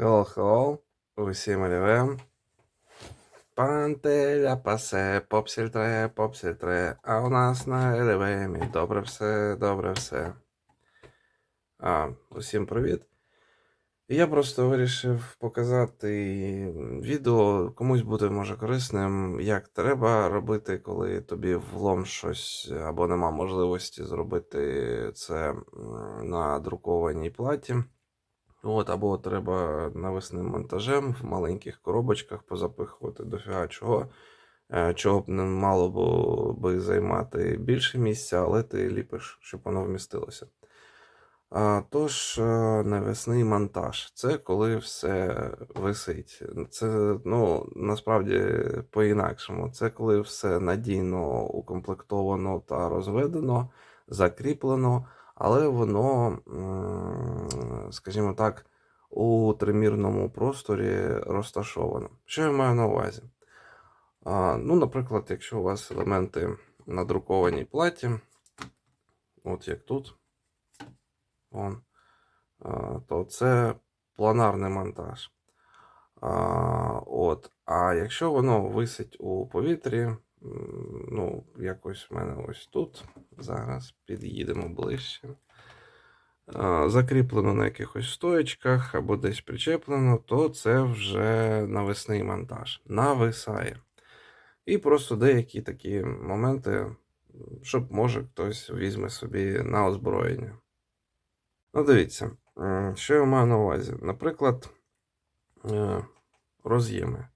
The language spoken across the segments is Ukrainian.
Hello, hello, усім олівем. Пантеля пасе, попсіль тре, попсіль тре, а у нас на елевемі добре все, добре все. А, усім привіт. Я просто вирішив показати відео, комусь буде може корисним, як треба робити, коли тобі влом щось або нема можливості зробити це на друкованій платі. От, або треба навесним монтажем в маленьких коробочках позапихувати дофіга чого, е, чого б не мало бо- би займати більше місця, але ти ліпиш, щоб воно вмістилося. Тож, е, навесний монтаж це коли все висить. Це ну, насправді по-інакшому. Це коли все надійно укомплектовано та розведено, закріплено, але воно, скажімо так, у тримірному просторі розташовано. Що я маю на увазі? Ну, наприклад, якщо у вас елементи на друкованій платі, от як тут, он, то це планарний монтаж. А, от. а якщо воно висить у повітрі, ну, якось в мене ось тут, зараз під'їдемо ближче. Закріплено на якихось стоячках або десь причеплено, то це вже навесний монтаж. Нависає. І просто деякі такі моменти, щоб може хтось візьме собі на озброєння. Ну, дивіться, що я маю на увазі. Наприклад, е, роз'єми.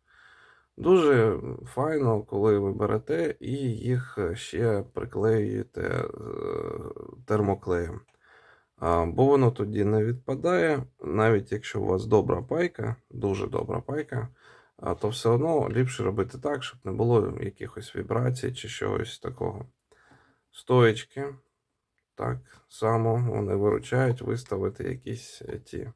Дуже файно, коли ви берете і їх ще приклеюєте е, термоклеєм. Бо воно тоді не відпадає, навіть якщо у вас добра пайка, дуже добра пайка, то все одно ліпше робити так, щоб не було якихось вібрацій чи чогось такого. Стоечки, так само вони виручають виставити якісь е, ті.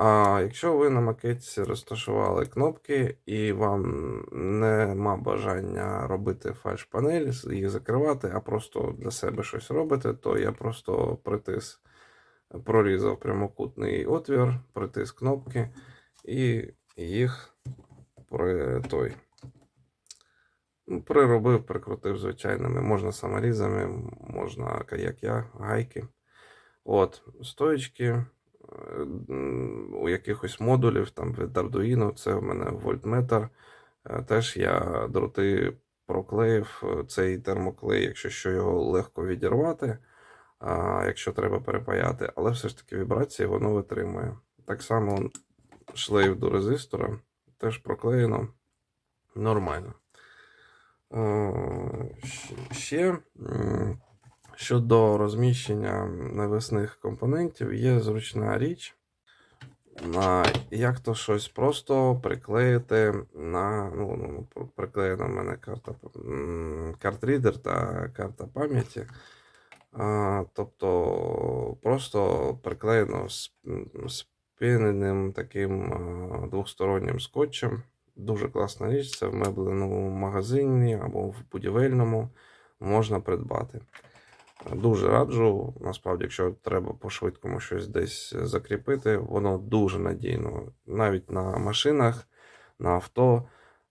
А якщо ви на макетці розташували кнопки і вам нема бажання робити фальш-панель, їх закривати, а просто для себе щось робите, то я просто притис, прорізав прямокутний отвір, притис кнопки і їх при той. Приробив, прикрутив звичайними, можна саморізами, можна, як я, гайки. От, стоечки е, якихось модулів, там від Arduino, це в мене вольтметр. Теж я дроти проклеїв е, цей термоклей, якщо що його легко відірвати, а якщо треба перепаяти, але все ж таки вібрації воно витримує. Так само шлейф до резистора теж проклеєно нормально. Ще щодо розміщення навесних компонентів є зручна річ. Як то щось просто приклеїти на. Ну, ну, ну, приклеєна в мене карта картрідер та карта пам'яті. Тобто просто приклеєно з спіненим таким двостороннім скотчем. Дуже класна річ, це в мебленому магазині або в будівельному можна придбати. Дуже раджу, насправді, якщо треба по-швидкому щось десь закріпити, воно дуже надійно. Навіть на машинах, на авто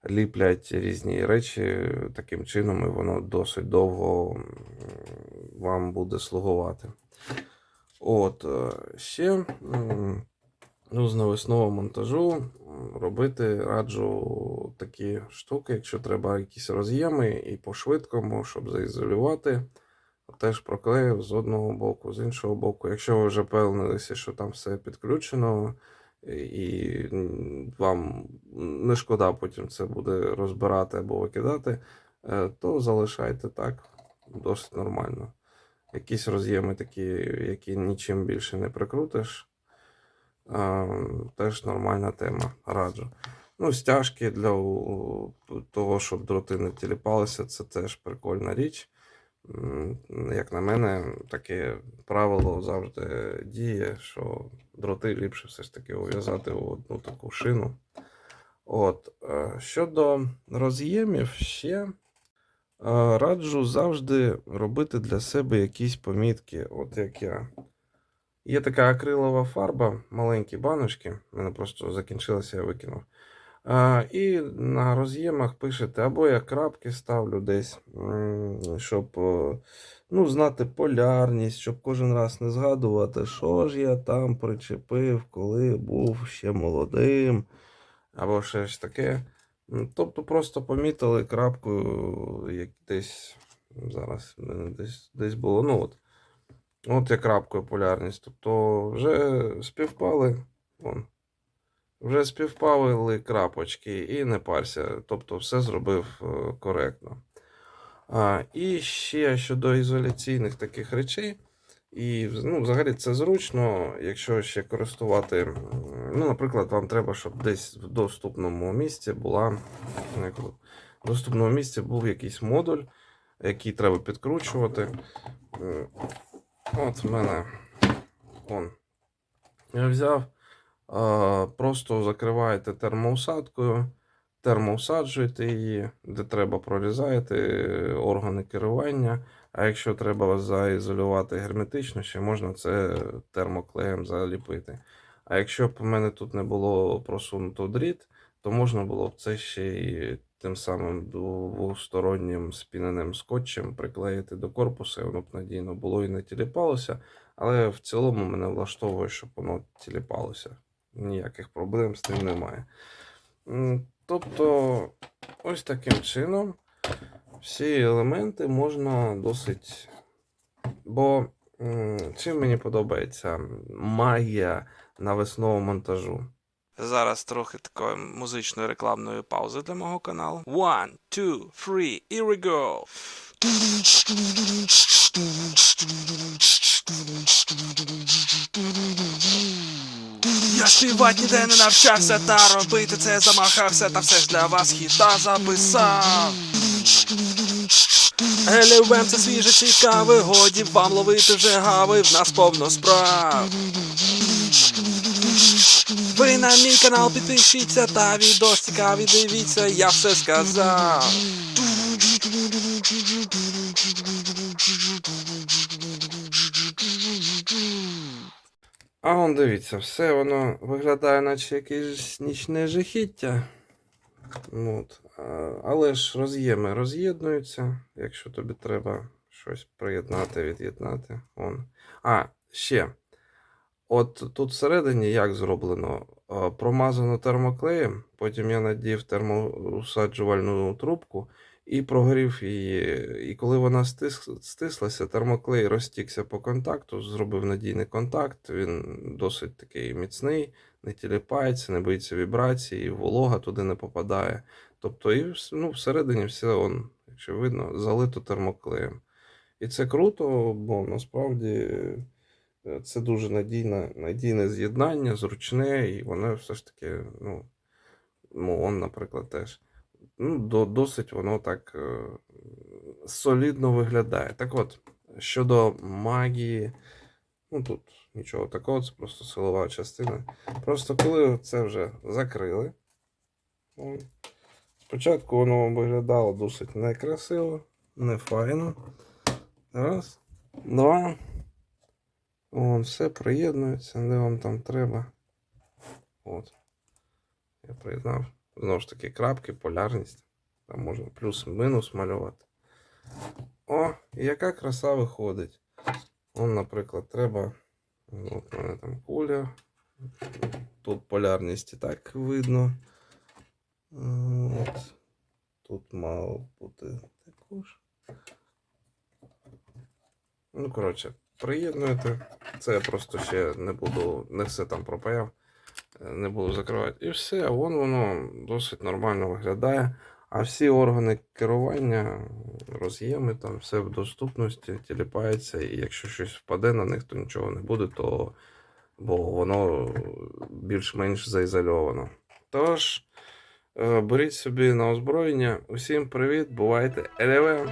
ліплять різні речі таким чином, і воно досить довго вам буде слугувати. От, е, ще ну, з навесного монтажу робити раджу такі штуки, якщо треба якісь роз'єми і по-швидкому, щоб заізолювати. Теж проклеїв з одного боку, з іншого боку. Якщо ви вже впевнилися, що там все підключено, і вам не шкода потім це буде розбирати або викидати, е, то залишайте так, досить нормально. Якісь роз'єми такі, які нічим більше не прикрутиш, теж нормальна тема, раджу. Ну, стяжки для того, щоб дроти не тіліпалися, це теж прикольна річ. Як на мене, таке правило завжди діє, що дроти ліпше все ж таки ув'язати у одну таку шину. От. е, Щодо роз'ємів, ще е, раджу завжди робити для себе якісь помітки. От як я. Є така акрилова фарба, маленькі баночки. У мене просто закінчилася, я викинув. І на роз'ємах пишете, або я крапки ставлю десь, щоб е, ну, знати полярність, щоб кожен раз не згадувати, що ж я там причепив, коли був ще молодим, або щось таке. Тобто просто помітили крапкою, як десь зараз десь, десь було. Ну от, от я крапкою полярність. Тобто вже співпали. Вон, вже співпали крапочки і не парся. Тобто все зробив е, коректно. А, і ще щодо ізоляційних таких речей. І ну, взагалі це зручно, якщо ще користувати. Ну, наприклад, вам треба, щоб десь в доступному місці була. В доступному місці був якийсь модуль, який треба підкручувати. От в мене он. Я взяв, просто закриваєте термоусадкою, термоусаджуєте її, де треба прорізаєте органи керування. А якщо треба заізолювати герметично, ще можна це термоклеєм заліпити. А якщо б у мене тут не було просунуто дріт, то можна було б це ще й тим самим двостороннім спіненим скотчем приклеїти до корпусу, і воно б надійно було і не тіліпалося. Але в цілому мене влаштовує, щоб воно тіліпалося. Ніяких проблем з тим немає. Тобто, ось таким чином всі елементи можна досить. Бо чим мені подобається магія навесного монтажу. Зараз трохи такої музичної рекламної паузи для мого каналу. One, two, three, here we go. Я співати ніде не навчався, та робити це замахався, та все ж для вас хіта записав. Елівем це свіже цікаве, годі вам ловити вже гави, в нас повно справ. Ви на мій канал підпишіться та відос цікаві дивіться, я все сказав. А он дивіться, все воно виглядає, наче якесь нічне жахіття. От. Але ж роз'єми роз'єднуються, якщо тобі треба щось приєднати, від'єднати. А, ще. От тут всередині як зроблено? Промазано термоклеєм, потім я надів термоусаджувальну трубку і прогорів її. І коли вона стис... стислася, термоклей розтікся по контакту, зробив надійний контакт. Він досить такий міцний, не тіліпається, не боїться вібрацій, волога туди не попадає. Тобто, і ну, всередині все, он, якщо видно, залито термоклеєм. І це круто, бо насправді е, це дуже надійне, надійне з'єднання, зручне, і воно все ж таки, ну он, наприклад, теж. Ну, досить воно так е, солідно виглядає. Так от, щодо магії, ну тут нічого такого, це просто силова частина. Просто коли це вже закрили, спочатку воно виглядало досить некрасиво, не файно. Раз, два. Вон, все приєднується, де вам там треба. От. Я приєднав. Знову ж таки, крапки, полярність. Там можна плюс-мінус малювати. О, і яка краса виходить. Он, наприклад, треба. ну, От у мене там куля. Тут полярність і так видно. От. Тут мало бути також. Ну, коротше, приєднуєте. Це я просто ще не буду, не все там пропаяв, не буду закривати. І все, вон воно досить нормально виглядає. А всі органи керування, роз'єми, там все в доступності, тіліпається, і якщо щось впаде на них, то нічого не буде, то бо воно більш-менш заізольовано. Тож, е, беріть собі на озброєння. Усім привіт, бувайте. ЛВ.